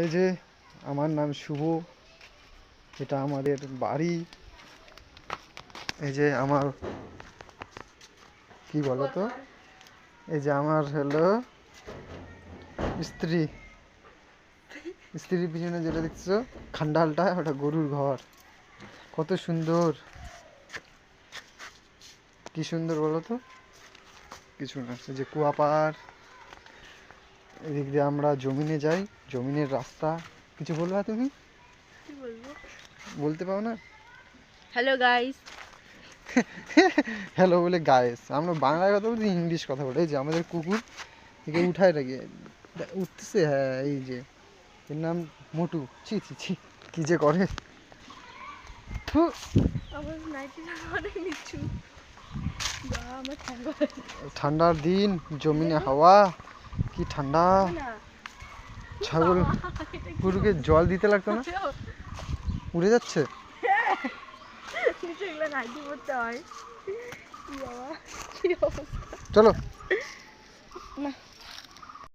এই যে আমার নাম শুভ, এটা আমাদের বাড়ি। এই যে আমার, কি বলো তো? এই যে আমার হলো স্ত্রী। স্ত্রীর পিছনে যেটা দেখছ, খান্ডালটা, ওটা গরুর ঘর। কত সুন্দর। কি সুন্দর বলো তো? কিছু না যে কুয়াপাড়। এদিক দিয়ে আমরা জমিনে যাই। জমিনের রাস্তা কিছু বলবা তুমি? বলতে পারো না? হ্যালো গাইস হ্যালো বলে গায়েস আমরা বাংলায় কথা বলছি ইংলিশ কথা বলে। এই যে আমাদের কুকুর থেকে উঠায় রাখি উঠতেছে হ্যাঁ এই যে। এর নাম মোটু। ছি ছি ছি কি যে করে। ঠান্ডার দিন জমিনে হাওয়া। কি ঠান্ডা? ছাগল গরুকে জল দিতে লাগতো না? উড়ে যাচ্ছে? চলো।